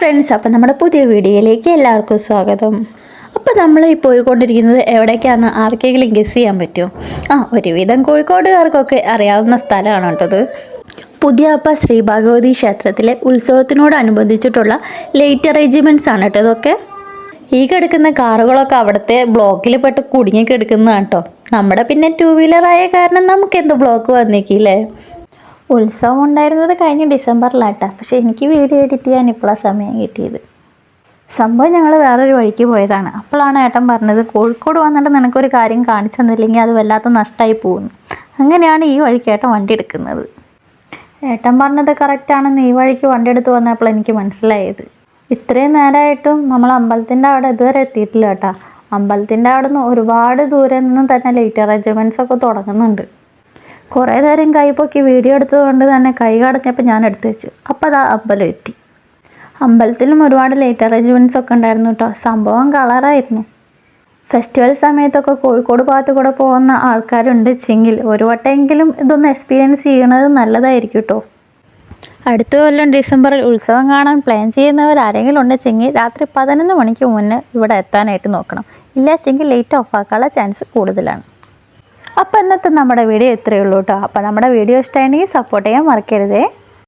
Friends അപ്പം നമ്മുടെ പുതിയ വീഡിയോയിലേക്ക് എല്ലാവർക്കും സ്വാഗതം. അപ്പോൾ നമ്മൾ ഈ പോയിക്കൊണ്ടിരിക്കുന്നത് എവിടേക്കാണെന്ന് ആർക്കെങ്കിലും ഗസ് ചെയ്യാൻ പറ്റുമോ? ആ ഒരുവിധം കോഴിക്കോടുകാർക്കൊക്കെ അറിയാവുന്ന സ്ഥലമാണ് കേട്ടത് പുതിയാപ്പ ശ്രീ ഭഗവതി ക്ഷേത്രത്തിലെ ഉത്സവത്തിനോടനുബന്ധിച്ചിട്ടുള്ള ലേറ്റ് അറേഞ്ച്മെന്റ്സ് ആണ് കേട്ടോ ഇതൊക്കെ. ഈ കിടക്കുന്ന കാറുകളൊക്കെ അവിടുത്തെ ബ്ലോക്കിൽ പെട്ട് കുടുങ്ങി കിടക്കുന്നതാണ് കേട്ടോ. നമ്മുടെ പിന്നെ ടൂ വീലറായ കാരണം നമുക്കെന്ത് ബ്ലോക്ക് വന്നേക്കില്ലേ? ഉത്സവം ഉണ്ടായിരുന്നത് കഴിഞ്ഞ ഡിസംബറിലാട്ടാ. പക്ഷേ എനിക്ക് വീഡിയോ എഡിറ്റ് ചെയ്യാൻ ഇപ്പോഴാണ് സമയം കിട്ടിയത്. സംഭവം ഞങ്ങൾ വേറൊരു വഴിക്ക് പോയതാണ്. അപ്പോഴാണ് ഏട്ടൻ പറഞ്ഞത് കോഴിക്കോട് വന്നിട്ട് നിനക്കൊരു കാര്യം കാണിച്ചു തന്നില്ലെങ്കിൽ അത് വല്ലാത്ത നഷ്ടമായി പോകുന്നു. അങ്ങനെയാണ് ഈ വഴിക്ക് ഏട്ടൻ വണ്ടി എടുക്കുന്നത്. ഏട്ടൻ പറഞ്ഞത് കറക്റ്റാണെന്ന് ഈ വഴിക്ക് വണ്ടി എടുത്ത് വന്നപ്പോൾ എനിക്ക് മനസ്സിലായത്. ഇത്രയും നേരമായിട്ടും നമ്മൾ അമ്പലത്തിന്റെ അവിടെ ഇതുവരെ എത്തിയിട്ടില്ല കേട്ടോ. അമ്പലത്തിന്റെ അവിടെ നിന്ന് ഒരുപാട് ദൂരെ നിന്നും തന്നെ ലൈറ്റ് അറേഞ്ച്മെന്റ്സ് ഒക്കെ തുടങ്ങുന്നുണ്ട്. കുറേ നേരം കൈ പൊക്കി വീഡിയോ എടുത്തതുകൊണ്ട് തന്നെ കൈ കടഞ്ഞപ്പോൾ ഞാൻ എടുത്തു വെച്ചു. അപ്പോൾ അതാ അമ്പലം എത്തി. അമ്പലത്തിലും ഒരുപാട് ലേറ്റ് അറേഞ്ച്മെന്റ്സ് ഒക്കെ ഉണ്ടായിരുന്നു കേട്ടോ സംഭവം കളറായിരുന്നു. ഫെസ്റ്റിവൽ സമയത്തൊക്കെ കോഴിക്കോട് ഭാഗത്ത് കൂടെ പോകുന്ന ആൾക്കാരുണ്ട് ചെങ്കിൽ ഒരു വട്ടമെങ്കിലും ഇതൊന്ന് എക്സ്പീരിയൻസ് ചെയ്യണത് നല്ലതായിരിക്കും കേട്ടോ അടുത്ത കൊല്ലം ഡിസംബറിൽ ഉത്സവം കാണാൻ പ്ലാൻ ചെയ്യുന്നവർ ആരെങ്കിലും ഉണ്ടെച്ചെങ്കിൽ രാത്രി പതിനൊന്ന് മണിക്ക് മുന്നേ ഇവിടെ എത്താനായിട്ട് നോക്കണം. ഇല്ലാച്ചെങ്കിൽ ലേറ്റ് ഓഫ് ആക്കാനുള്ള ചാൻസ് കൂടുതലാണ്. അപ്പോൾ ഇന്നത്തെ നമ്മുടെ വീഡിയോ ഇത്രയേ ഉള്ളൂ കേട്ടോ അപ്പോൾ നമ്മുടെ വീഡിയോ ഇഷ്ടമാണെങ്കിൽ സപ്പോർട്ട് ചെയ്യാൻ മറക്കരുതേ.